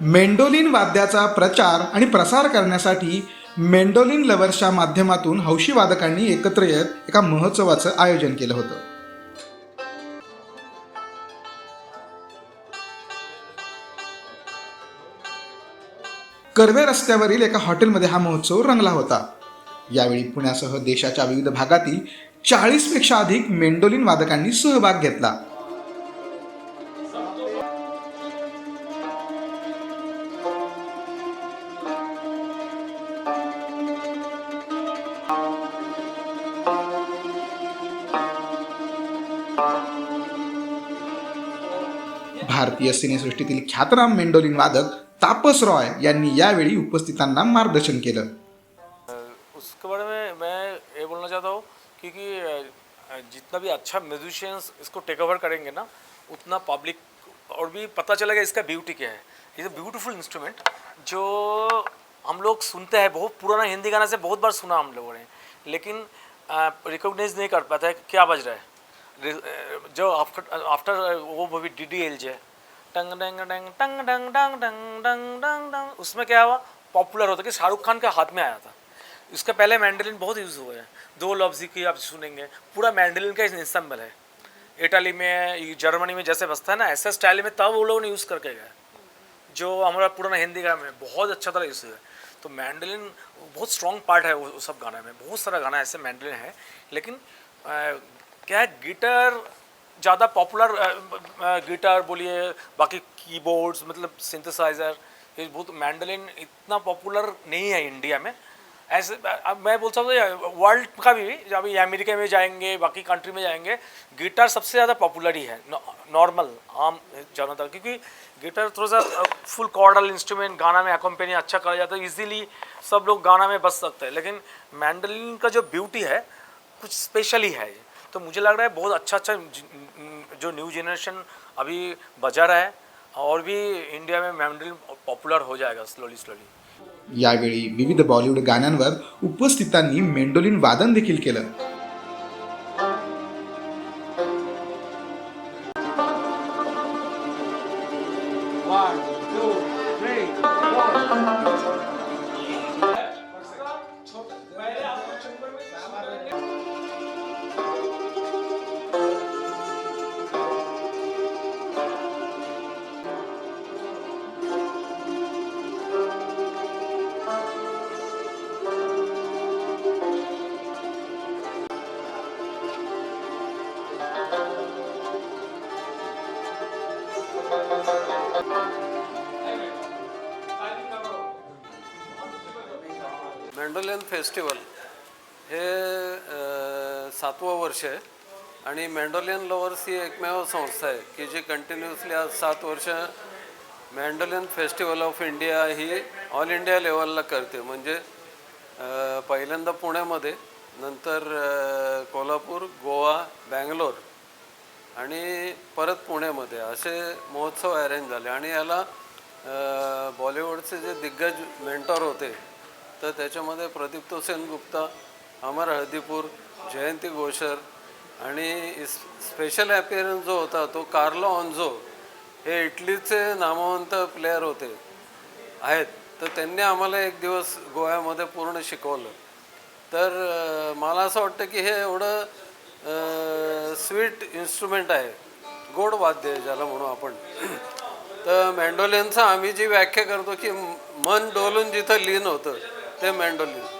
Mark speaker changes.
Speaker 1: Mandolin वाद्याचा प्रचार आणि प्रसार करण्यासाठी मेंडोलिन लवर्सच्या माध्यमातून हौशी वादकांनी एकत्र येत एका महोत्सवाचं आयोजन केलं होतं. कर्वे रस्त्यावरील एका हॉटेलमध्ये हा महोत्सव रंगला होता. यावेळी पुण्यासह देशाच्या विविध भागातील चाळीसपेक्षा अधिक मेंडोलिन वादकांनी सहभाग घेतला. भारतीय सिनेसृष्टीतील ख्यातनाम मेंडोलिन वादक तापस रॉय यांनी यावेळी उपस्थितांना मार्गदर्शन केलं.
Speaker 2: उसके बारे में मैं ये बोलना चाहता हूँ क्योंकि जितना भी अच्छा म्यूजिशियंस इसको टेक ओवर करेंगे ना, उतना पब्लिक और भी पता चलेगा इसका ब्यूटी क्या है। इट्स अ ब्यूटीफुल इंस्ट्रूमेंट जो हम लोग सुनते हैं, बहुत पुराना हिंदी गाना से बहुत बार सुना हम लोगों ने। लेकिन रिकॉग्नाइज नहीं कर पाता है क्या बज रहा है। जो आफ्टर आफ्टर वो movie D D L J टंग, डंग डंग, टंग, डंग डंग डंग डंग डंग उसमें क्या हुआ? पॉपुलर होता कि शाहरुख खान के हाथ में आया था। इसके पहले मैंडलिन बहुत यूज़ हुए हैं। दो लफ्ज़ी की आप सुनेंगे। पूरा मैंडलिन का इंसम्बल है। इटाली में जर्मनी में जैसे बसता है ना ऐसे स्टाइल में तब वो लोगों ने यूज़ करके गए। जो हमारा पुराना हिंदी गाना में बहुत अच्छा तरह यूज़ है तो मैंडलिन बहुत स्ट्रॉन्ग पार्ट है वो सब गाने में। बहुत सारा गाना ऐसे मैंडलिन है। लेकिन अ, क्या है गिटार ज़्यादा पॉपुलर गिटार बोलिए बाकी कीबोर्ड्स मतलब सिंथेसाइज़र ये बहुत मैंडलिन इतना पॉपुलर नहीं है इंडिया में। ऐसे अब मैं बोल सकता हूँ वर्ल्ड का भी, जब ये अमेरिका में जाएँगे, बाकी कंट्री में जाएँगे गिटार सबसे ज़्यादा पॉपुलर ही है नॉर्मल आम जनता क्योंकि गिटार थोड़ा सा फुल कॉर्डल इंस्ट्रूमेंट गाना में अकम्पेनी अच्छा करा जाता है इजीली सब लोग गाना में बस सकते हैं, लेकिन मैंडलिन का जो ब्यूटी है, कुछ स्पेशल ही है तो मुझे लग रहा है बहुत अच्छा अच्छा जो न्यू जनरेशन अभी बजा रहा है, और भी इंडिया में मैंडलिन पॉपुलर हो जाएगा स्लोली स्लोली
Speaker 1: यावेळी विविध बॉलिवूड गाण्यांवर उपस्थितांनी मेंडोलिन वादन देखील केलं.
Speaker 3: मेंडोलियन फेस्टिवल हे सातवं वर्ष आहे. आणि मेंडोलियन लवर्स ही एकमेव संस्था आहे की जी कंटिन्युअसली आज सात वर्ष मेंडोलियन फेस्टिवल ऑफ इंडिया ही ऑल इंडिया लेवलला करते. म्हणजे पहिल्यांदा पुण्यामध्ये नंतर कोल्हापूर गोवा बँगलोर आणि परत पुण्यामध्ये असे महोत्सव अरेंज झाले. आणि याला बॉलिवूडचे जे दिग्गज मेंटॉर होते तर त्याच्यामध्ये प्रदीप्त सेनगुप्ता अमर हळदीपूर जयंती घोषर आणि स्पेशल ॲपियरन्स जो होता तो कार्लो ऑन्झो हे इटलीचे नामवंत प्लेयर होते आहेत. तर त्यांनी आम्हाला एक दिवस गोव्यामध्ये पूर्ण शिकवलं. तर मला असं वाटतं की हे एवढं स्वीट इन्स्ट्रुमेंट आहे. गोड वाद्य आहे ज्याला म्हणू आपण. तर मॅन्डोलिनचं आम्ही जी व्याख्या करतो की मन डोलून जिथं लीन होतं ते मॅन्डोलिन